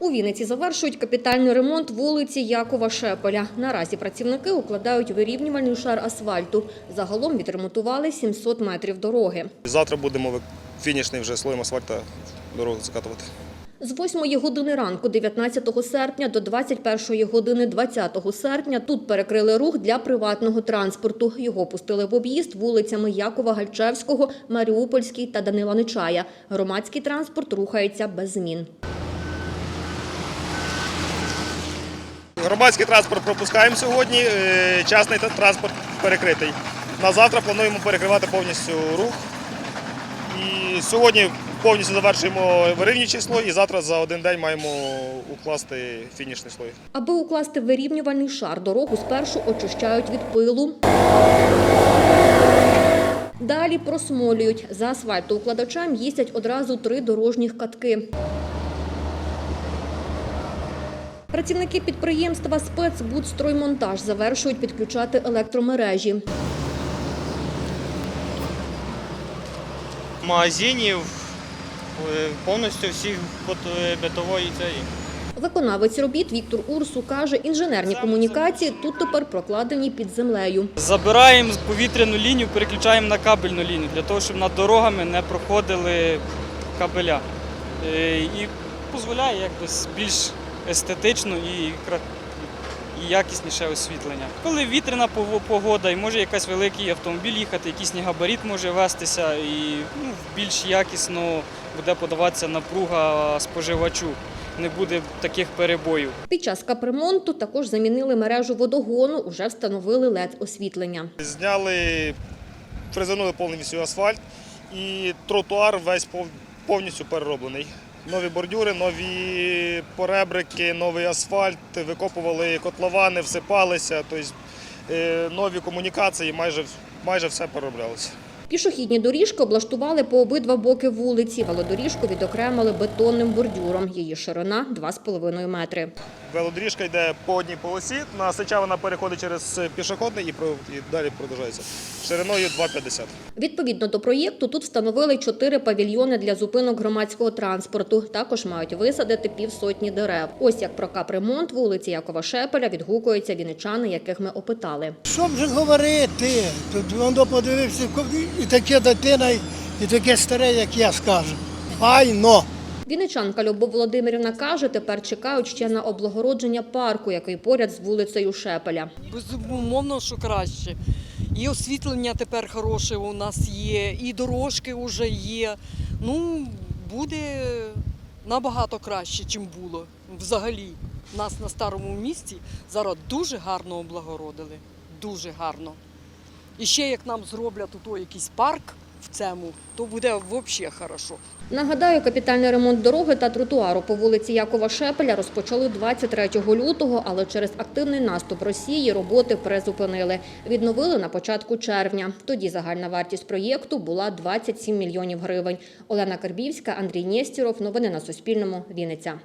У Вінниці завершують капітальний ремонт вулиці Якова Шепеля. Наразі працівники укладають вирівнювальний шар асфальту. Загалом відремонтували 700 метрів дороги. Завтра будемо фінішний вже слоєм асфальта дорогу закатувати. З 8 години ранку 19 серпня до 21 години 20 серпня тут перекрили рух для приватного транспорту. Його пустили в об'їзд вулицями Якова Гальчевського, Маріупольський та Данила Нечая. Громадський транспорт рухається без змін. Громадський транспорт пропускаємо сьогодні, е, частний транспорт перекритий. На завтра плануємо перекривати повністю рух. І сьогодні повністю завершуємо вирівнюючий слой і завтра за один день маємо укласти фінішний слой. Аби укласти вирівнювальний шар, дорогу спершу очищають від пилу. Далі просмолюють. За асфальтоукладачем їздять одразу три дорожніх катки. Працівники підприємства «Спецбудстроймонтаж» завершують підключати електромережі. магазинів, е, повністю всіх е, битової цієї. Виконавець робіт Віктор Урсу каже, інженерні комунікації тут тепер прокладені під землею. Забираємо повітряну лінію, переключаємо на кабельну лінію, для того, щоб над дорогами не проходили кабеля. Е, І дозволяє якось більш естетично і, і якісніше освітлення. Коли вітряна погода і може якийсь великий автомобіль їхати, якийсь габарит може вестися і ну, більш якісно буде подаватися напруга споживачу. Не буде таких перебоїв. Під час капремонту також замінили мережу водогону, уже встановили LED-освітлення. Зняли, фрезернули повністю асфальт і тротуар весь повністю перероблений. Нові бордюри, нові поребрики, новий асфальт, викопували котловани, всипалися, тобто е, нові комунікації, майже, майже все пороблялося. Пішохідні доріжки облаштували по обидва боки вулиці. Велодоріжку відокремили бетонним бордюром. Її ширина 2,5 метри. Велодоріжка йде по одній полосі, на Сича вона переходить через пішохідний і, про- і далі продовжується. Шириною 2,50. Відповідно до проєкту, тут встановили чотири павільйони для зупинок громадського транспорту. Також мають висадити півсотні дерев. Ось як про капремонт вулиці Якова Шепеля відгукуються вінничани, яких ми опитали. Що вже говорити? Тут воно подивився, і таке дитина, і таке старе, як я скажу. Файно. Вінничанка Любов Володимирівна каже, тепер чекають ще на облагородження парку, який поряд з вулицею Шепеля. Безумовно, що краще. І освітлення тепер хороше у нас є, і дорожки вже є. Ну, буде набагато краще, ніж було взагалі. Нас на старому місті зараз дуже гарно облагородили. Дуже гарно. І ще як нам зроблять якийсь парк в цьому, то буде взагалі хорошо. Нагадаю, капітальний ремонт дороги та тротуару по вулиці Якова Шепеля розпочали 23 лютого, але через активний наступ Росії роботи призупинили. Відновили на початку червня. Тоді загальна вартість проєкту була 27 мільйонів гривень. Олена Карбівська, Андрій Нєстіров. Новини на Суспільному. Вінниця.